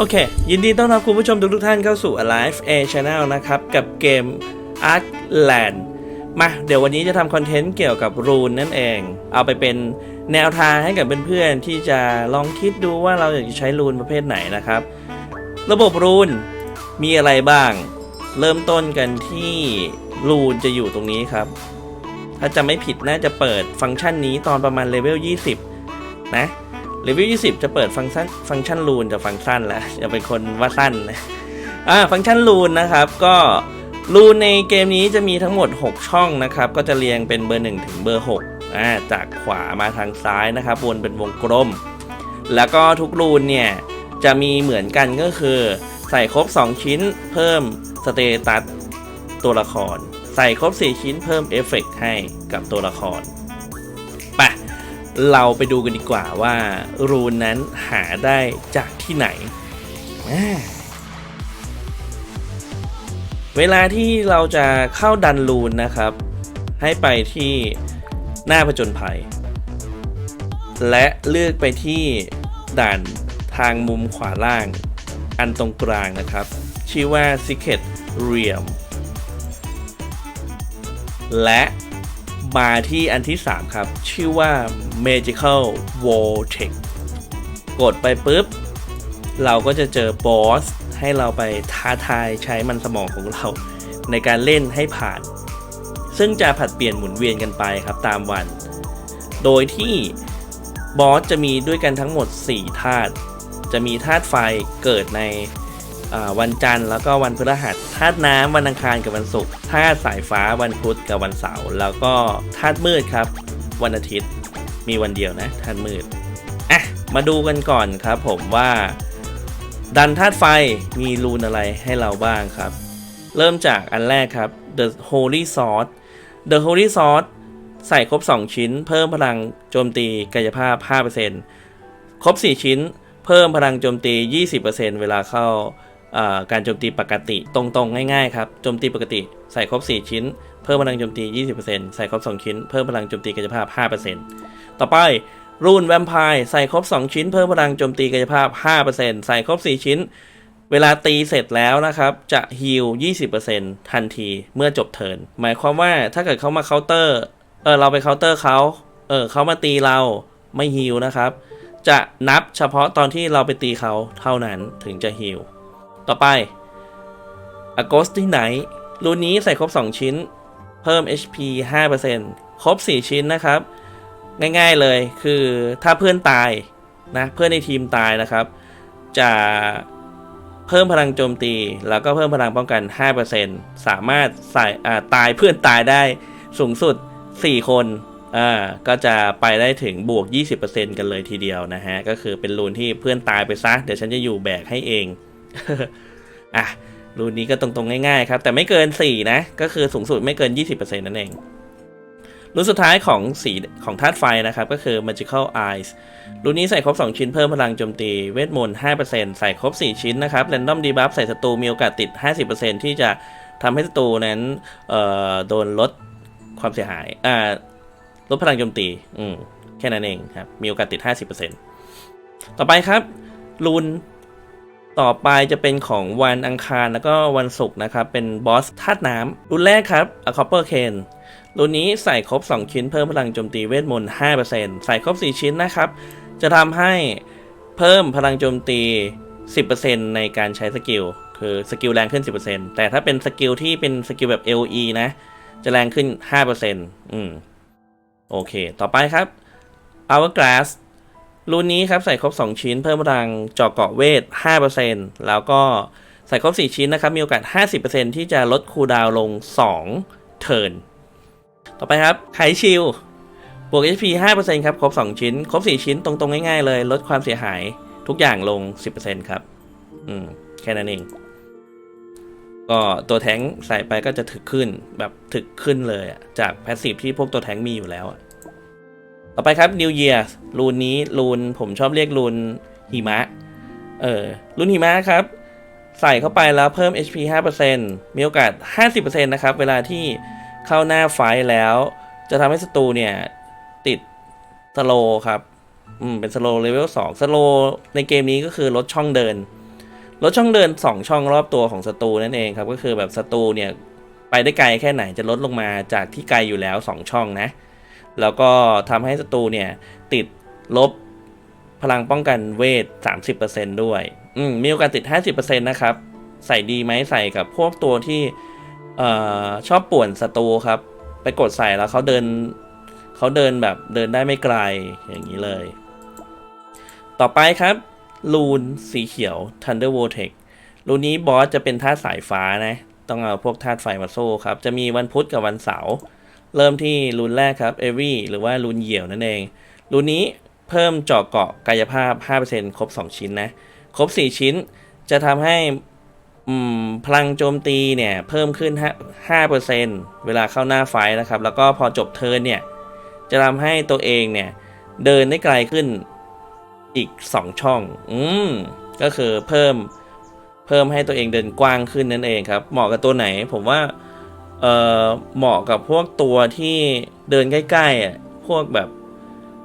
โอเค ยินดีต้อนรับคุณผู้ชมทุกทุกๆท่านเข้าสู่ Alive A Channel นะครับ กับเกม Ark Land มาเดี๋ยววันนี้จะทำคอนเทนต์เกี่ยวกับรูนนั่นเอง เอาไปเป็นแนวทางให้กับเพื่อนๆ ที่จะลองคิดดูว่าเราอยากจะใช้รูนประเภทไหนนะครับ ระบบรูนมีอะไรบ้าง เริ่มต้นกันที่รูนจะอยู่ตรงนี้ครับ ถ้าจะไม่ผิดน่าจะเปิดฟังก์ชันนี้ตอนประมาณเลเวล 20 นะ เลเวล20 จะเปิดฟังก์ชันฟังก์ชันรูนจะฟังก์ชันแล้วจะเป็นคนว่าสั้นนะอ่าฟังก์ชันรูนนะครับก็รูนในเกมนี้จะมีทั้งหมด 6 ช่องนะครับ ก็จะเรียงเป็นเบอร์ 1 ถึงเบอร์6อ่าจากขวามาทางซ้ายนะครับวนเป็นวงกลม แล้วก็ทุกรูนเนี่ยจะมีเหมือนกันก็คือ ใส่ครบ 2 ชิ้นเพิ่มสเตตัสตัวละคร ใส่ครบ 4 ชิ้นเพิ่มเอฟเฟกต์ให้กับตัวละคร เราไปดูกันดีกว่าว่ารูนนั้นหาได้จากที่ไหน เวลาที่เราจะเข้าดันรูนนะครับ ให้ไปที่หน้าผจญภัย และเลือกไปที่ด่านทางมุมขวาล่าง อันตรงกลางนะครับ ชื่อว่า Secret Realm และมาที่อันที่ 3 ครับ ชื่อว่า Magical Vortex กดไปปุ๊บ เราก็จะเจอบอส ให้เราไปท้าทายใช้มันสมองของเรา ในการเล่นให้ผ่าน ซึ่งจะผัดเปลี่ยนหมุนเวียนกันไปครับตามวัน โดยที่บอสจะมีด้วยกันทั้งหมด 4 ธาตุ จะมีธาตุไฟเกิดในวันจันทร์แล้วก็วันพฤหัสธาตุน้ำวันอังคารกับวันศุกร์ธาตุสายฟ้าวันพุธกับวันเสาร์แล้วก็ธาตุมืดครับ วันอาทิตย์ มีวันเดียวนะธาตุมืดอะมาดูกันก่อนครับผมว่า ดันธาตุไฟมีรูนอะไรให้เราบ้างครับ เริ่มจากอันแรกครับ The Holy Sword The Holy Sword ใส่ครบ 2 ชิ้น เพิ่มพลังโจมตีกายภาพ 5%ครบ 4 ชิ้น เพิ่มพลังโจมตี 20%เวลาเข้าการโจมตีปกติตรงๆ ง่ายๆ ครับ โจมตีปกติใส่ครบ 4 ชิ้น พิ่มพลังโจมตี 20%ใส่ครบ 2 ชิ้น เพิ่มพลังโจมตีกายภาพ 5%ต่อไปรูนแวมไพร์ใส่ครบ 2 ชิ้น เพิ่มพลังโจมตีกายภาพ 5%ใส่ครบ 4 ชิ้น เวลาตีเสร็จแล้วนะครับ จะฮิล20%ทันทีเมื่อจบเทิร์น หมายความว่าถ้าเกิดเขามาเคาน์เตอร์ เออเราไปเคาน์เตอร์เขา เออเขามาตีเราไม่ฮิลนะครับ จะนับเฉพาะตอนที่เราไปตีเขาเท่านั้นถึงจะฮิลต่อไป a g o s t i Night รูนนี้ใส่ครบ 2 ชิ้น เพิ่ม HP 5%ครบ 4 ชิ้นนะครับ ง่ายๆเลยคือถ้าเพื่อนตายนะเพื่อนในทีมตายนะครับ จะเพิ่มพลังโจมตี แล้วก็เพิ่มพลังป้องกัน 5%สามารถใส่าตายเพื่อนตายได้สูงสุด 4 คนอ่าก็จะไปได้ถึงบวก 20%กันเลยทีเดียวนะฮะ ก็คือเป็นรูนที่เพื่อนตายไปซะ เดี๋ยวฉันจะอยู่แบกให้เองอะ รูนนี้ก็ตรงๆง่ายๆครับ แต่ไม่เกิน 4 นะ ก็คือสูงสุดไม่เกิน 20%นั่นเองรุ่นสุดท้ายของสีของธาตุไฟนะครับ ก็คือ Magical Eyes รุ่นนี้ใส่ครบ 2 ชิ้นเพิ่มพลังโจมตีเวทมนต์ 5%ใส่ครบ 4 ชิ้นนะครับ Random Debuff ใส่ศัตรูมีโอกาสติด 50%ที่จะทำให้ศัตรูนั้นเอ่อโดนลดความเสียหายอ่าลดพลังโจมตีอืมแค่นั้นเองครับ มีโอกาสติด 50%ต่อไปครับ รูน ต่อไปจะเป็นของวันอังคารแล้วก็วันศุกร์นะครับ เป็นบอสธาตุน้ำรุ่นแรกครับ A Copper Cane รุ่นนี้ใส่ครบ 2 ชิ้นเพิ่มพลังโจมตีเวทมนต์ 5%ใส่ครบ 4 ชิ้นนะครับ จะทำให้เพิ่มพลังโจมตี 10%ในการใช้สกิล คือสกิลแรงขึ้น 10%แต่ถ้าเป็นสกิลที่เป็นสกิลแบบ LE นะ จะแรงขึ้น 5%อืม โอเค ต่อไปครับ Hourglass รุ่นนี้ครับใส่ครบ 2 ชิ้นเพิ่มพลังเจาะเกาะเวท 5%แล้วก็ใส่ครบ 4 ชิ้นนะครับ มีโอกาส 50%ที่จะลดคูดาวลง 2 เทิร์น ต่อไปครับไคชิลบวก HP 5%ครับ ครบ 2 ชิ้น ครบ 4 ชิ้นตรงๆ ง่ายๆ เลย ลดความเสียหายทุกอย่างลง 10%ครับ อืม แค่นั้นเอง ก็ตัวแท้งใส่ไปก็จะถึกขึ้นแบบถึกขึ้นเลยจากแพสซีฟที่พวกตัวแท้งมีอยู่แล้วอะ ต่อไปครับ New Year รูนนี้รูนผมชอบเรียกรูนหิมะ เออรูนหิมะครับ ใส่เข้าไปแล้วเพิ่ม HP 5%มีโอกาส 50%นะครับ เวลาที่เข้าหน้าไฟแล้ว จะทำให้ศัตรูเนี่ย ติดสโลครับอืมเป็นสโลเลเวล2สโลในเกมนี้ก็คือลดช่องเดิน ลดช่องเดิน 2 ช่องรอบตัวของศัตรูนั่นเองครับ ก็คือแบบศัตรูเนี่ย ไปได้ไกลแค่ไหนจะลดลงมาจากที่ไกลอยู่แล้ว 2 ช่องนะ แล้วก็ทำให้ศัตรูเนี่ย ติดลบพลังป้องกันเวท 30%ด้วย อืม มีโอกาสติด 50%นะครับ ใส่ดีไหมใส่กับพวกตัวที่เอ่อชอบป่วนศัตรูครับ ไปกดใส่แล้วเขาเดินเขาเดินแบบเดินได้ไม่ไกลอย่างนี้เลย ต่อไปครับ ลูนสีเขียว Thunder Vortex ลูนนี้บอสจะเป็นธาตุสายฟ้านะ ต้องเอาพวกธาตุไฟมาสู้ครับ จะมีวันพุธกับวันเสาร์ เริ่มที่ลูนแรกครับเอวี่หรือว่าลูนเหยี่ยวนั่นเองลูนนี้เพิ่มเจาะเกาะกายภาพ 5%ครบ 2 ชิ้นนะ ครบ 4 ชิ้นจะทำให้พลังโจมตีเนี่ย เพิ่มขึ้น5 5%เวลาเข้าหน้าไฟนะครับ แล้วก็พอจบเทิร์นเนี่ย จะทำให้ตัวเองเนี่ย เดินได้ไกลขึ้นอีก 2 ช่อง อืม ก็คือเพิ่มเพิ่มให้ตัวเองเดินกว้างขึ้นนั่นเองครับ เหมาะกับตัวไหน ผมว่า เอ่อเหมาะกับพวกตัวที่เดินใกล้ๆอะพวกแบบ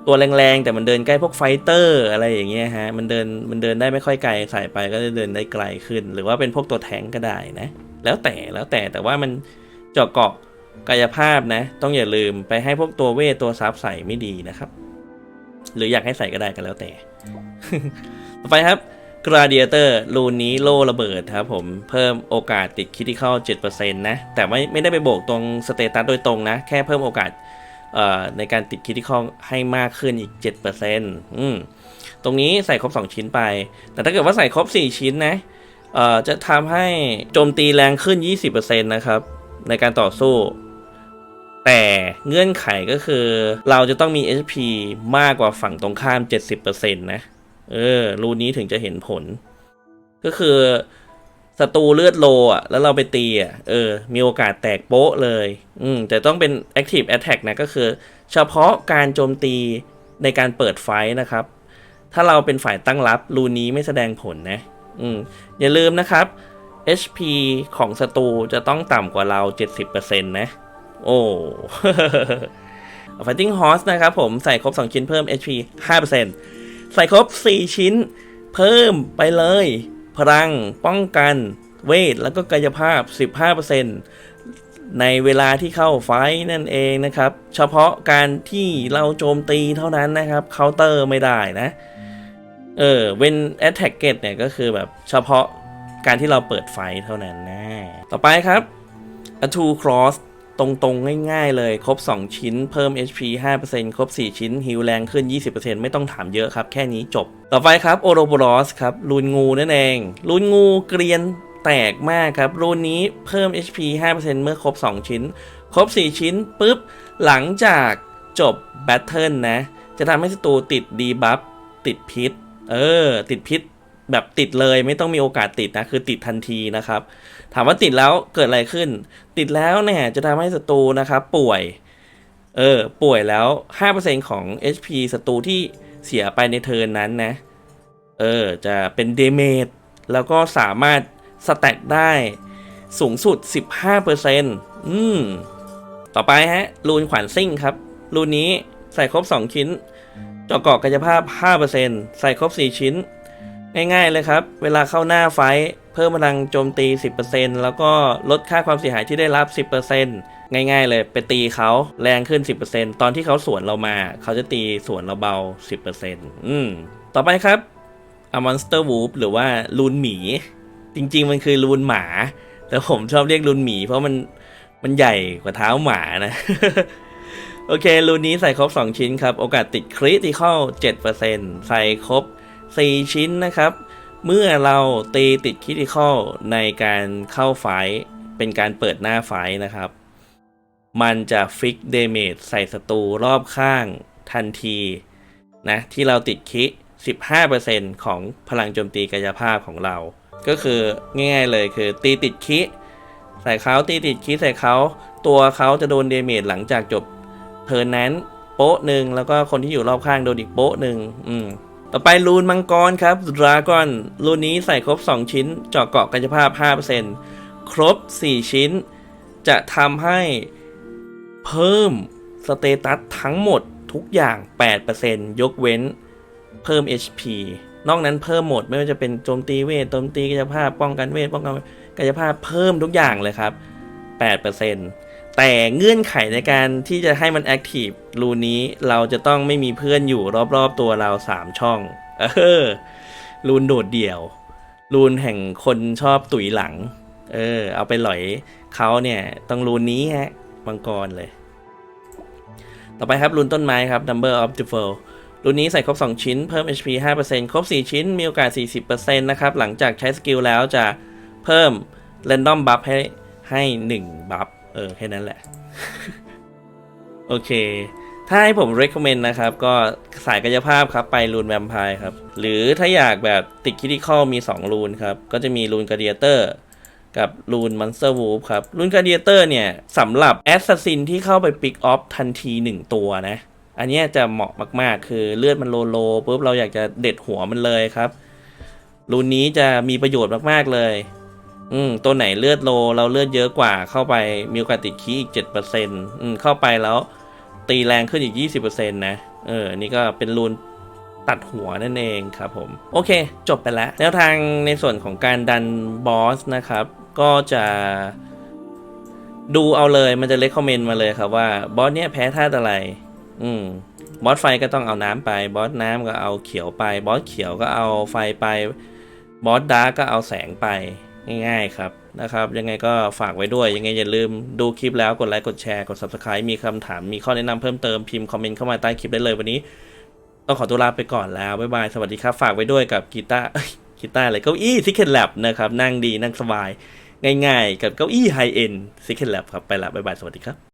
ตัวแรงๆ แต่มันเดินใกล้พวกไฟเตอร์อะไรอย่างเงี้ยฮะ มันเดินมันเดินได้ไม่ค่อยไกลใส่ไปก็จะเดินได้ไกลขึ้น หรือว่าเป็นพวกตัวแทงก็ได้นะ แล้วแต่แล้วแต่แต่ว่ามันเจาะเกาะกายภาพนะ ต้องอย่าลืมไปให้พวกตัวเวทตัวซับใส่ไม่ดีนะครับ หรืออยากให้ใส่ก็ได้กันแล้วแต่ ต่อไปครับ Gladiator รูนนี้โล่ระเบิดครับผมเพิ่มโอกาสติดคิดที่เข้า7%นะ แต่ไม่ไม่ได้ไปโบกตรงสเตตัสโดยตรงนะ แค่เพิ่มโอกาสในการติดคิดที่เข้าให้มากขึ้นอีก 7%อืมตรงนี้ใส่ครบ 2 ชิ้นไป แต่ถ้าเกิดว่าใส่ครบ 4 ชิ้นนะจะทำให้โจมตีแรงขึ้น 20%นะครับ ในการต่อสู้ แต่เงื่อนไขก็คือเราจะต้องมี HP มากกว่าฝั่งตรงข้าม 70%นะ เออ รูนี้ถึงจะเห็นผล ก็คือศัตรูเลือดโลอะ แล้วเราไปตีอะ เออ มีโอกาสแตกโป๊ะเลย อืม แต่ต้องเป็น Active Attack นะ ก็คือ เฉพาะการโจมตีในการเปิดไฟนะครับ ถ้าเราเป็นฝ่ายตั้งรับ รูนี้ไม่แสดงผลนะ อืม อย่าลืมนะครับ HP ของศัตรูจะต้องต่ำกว่าเรา 70%นะ โอ้ Fighting Horse นะครับผมใส่ครบ 2 ชิ้นเพิ่ม HP 5% ใส่ครบ 4 ชิ้น เพิ่มไปเลย พลังป้องกันเวท แล้วก็กายภาพ 15%ในเวลาที่เข้าไฟนั่นเองนะครับ เฉพาะการที่เราโจมตีเท่านั้นนะครับเคาน์เตอร์ไม่ได้นะ เออเว้น attack get เนี่ยก็คือแบบเฉพาะการที่เราเปิดไฟเท่านั้นนะ ต่อไปครับ a two cross ตรงๆ ง่ายๆ เลย ครบ 2 ชิ้น เพิ่ม HP 5%ครบ 4 ชิ้นฮิวแรงขึ้น 20%ไม่ต้องถามเยอะครับ แค่นี้จบ ต่อไปครับโอโรโบรอสครับรูนงูนั่นเองรูนงูเกรียนแตกมากครับ รูนนี้เพิ่ม HP 5%เมื่อครบ 2 ชิ้น ครบ 4 ชิ้นปุ๊บ หลังจากจบแบทเทิลนะ จะทำให้ศัตรูติดดีบัฟติดพิษ เออ ติดพิษ แบบติดเลยไม่ต้องมีโอกาสติดนะคือติดทันทีนะครับ ถามว่าติดแล้วเกิดอะไรขึ้น ติดแล้วเนี่ยจะทำให้ศัตรูนะครับป่วยเออป่วยแล้ว 5%ของ HP ศัตรูที่เสียไปในเทิร์นนั้นนะเออจะเป็นเดเมจแล้วก็สามารถสแต็กได้สูงสุด 15%อืมต่อไปฮะรูนขวานซิ่งครับ รูนนี้ใส่ครบ 2 ชิ้นเจาะเกาะกายภาพ 5%ใส่ครบ 4 ชิ้น ง่ายๆเลยครับ เวลาเข้าหน้าไฟเพิ่มพลังโจมตี 10%แล้วก็ลดค่าความเสียหายที่ได้รับ 10%ง่ายๆเลยไปตีเขาแรงขึ้น 10%ตอนที่เขาสวนเรามา เขาจะตีสวนเราเบา 10%อืมต่อไปครับ A Monster Wolf หรือว่าลูนหมี จริงๆมันคือลูนหมา แต่ผมชอบเรียกลูนหมี เพราะมันมันใหญ่กว่าเท้าหมานะ โอเครูนนี้ใส่ครบ 2 ชิ้นครับ โอกาสติดคริติคอล7%ใส่ครบ 4 ชิ้นนะครับ เมื่อเราตีติดคริติคอลในการเข้าไฟเป็นการเปิดหน้าไฟนะครับ มันจะฟิกเดเมจใส่ศัตรูรอบข้างทันทีนะที่เราติดคิ 15%ของพลังโจมตีกายภาพของเรา ก็คือง่ายๆเลยคือตีติดคิ ใส่เขาตีติดคิใส่เขาตัวเขาจะโดนเดเมจหลังจากจบเทิร์นนั้นโป๊ะหนึ่งแล้วก็คนที่อยู่รอบข้างโดนอีกโป๊ะหนึ่งอืม ต่อไปรูนมังกรครับดราก้อนรูนนี้ใส่ครบ 2 ชิ้นเจาะเกาะกายภาพ 5%ครบ 4 ชิ้น จะทำให้เพิ่มสเตตัสทั้งหมดทุกอย่าง 8%ยกเว้นเพิ่ม HP นอกนั้นเพิ่มหมดไม่ว่าจะเป็นโจมตีเวทโจมตีกายภาพป้องกันเวทป้องกันกายภาพเพิ่มทุกอย่างเลยครับ 8% แต่เงื่อนไขในการที่จะให้มันแอคทีฟรูนี้เราจะต้องไม่มีเพื่อนอยู่รอบๆตัวเรา 3 ช่อง เออรูนโดดเดี่ยว รูนแห่งคนชอบตุ๋ยหลัง เออ เอาไปหลอยเขาเนี่ย ต้องรูนนี้ฮะมังกรเลย ต่อไปครับรูนต้นไม้ครับ Number of the Fold รูนนี้ใส่ครบ 2 ชิ้น เพิ่ม HP 5%ครบ 4 ชิ้น มีโอกาส 40%นะครับ หลังจากใช้สกิลแล้วจะเพิ่ม Random Buff ให้ให้ 1 บัฟ เออ แค่นั้นแหละ โอเค ถ้าให้ผม recommend นะครับ ก็สายกายภาพครับ ไปรูนแวมไพร์ครับ หรือถ้าอยากแบบติดคิดิคอลมี 2 รูนครับ ก็จะมีรูนก a เดียเตอร์กับรูนมอนสเตอร์วูฟครับ รูนก a เดียเตอร์เนี่ยสำหรับแอสซัสซินที่เข้าไปปิกออฟทันที 1 ตัวนะ อันนี้จะเหมาะมากๆ คือเลือดมันโลโลปุ๊บเราอยากจะเด็ดหัวมันเลยครับ รูนนี้จะมีประโยชน์มากๆเลย อืมตัวไหนเลือดโลเราเลือดเยอะกว่าเข้าไปมีโอกาสติดคีอีกเจ็ดเปอร์เซ็นต์อืมเข้าไปแล้วตีแรงขึ้นอีกยี่สิบเปอร์เซ็นต์นะเออนี่ก็เป็นรูนตัดหัวนั่นเองครับผม โอเค จบไปแล้วแนวทางในส่วนของการดันบอสนะครับ ก็จะดูเอาเลยมันจะเล c คอมเมนต์มาเลยครับว่าบอสเนี้ยแพ้ธาตุอะไร อืมบอสไฟก็ต้องเอาน้ำไป บอสน้ำก็เอาเขียวไป บอสเขียวก็เอาไฟไป บอสดาร์กก็เอาแสงไป ง่ายๆครับนะครับ ยังไงก็ฝากไว้ด้วย ยังไงอย่าลืมดูคลิปแล้วกดไลค์กดแชร์กด subscribe มีคำถามมีข้อแนะนำเพิ่มเติมพิมพ์คอมเมนต์เข้ามาใต้คลิปได้เลยวันนี้ ต้องขอตัวลาไปก่อนแล้ว บ๊ายบาย สวัสดีครับ ฝากไว้ด้วยกับกีตาร์กีตาร์อะไรเก้าอี้ซิกเก็ตแลบนะครับนั่งดีนั่งสบาย ง่ายๆ กับเก้าอี้ไฮเอ็นซิกเก็ตแลบครับไปละบ๊ายบายสวัสดีครับ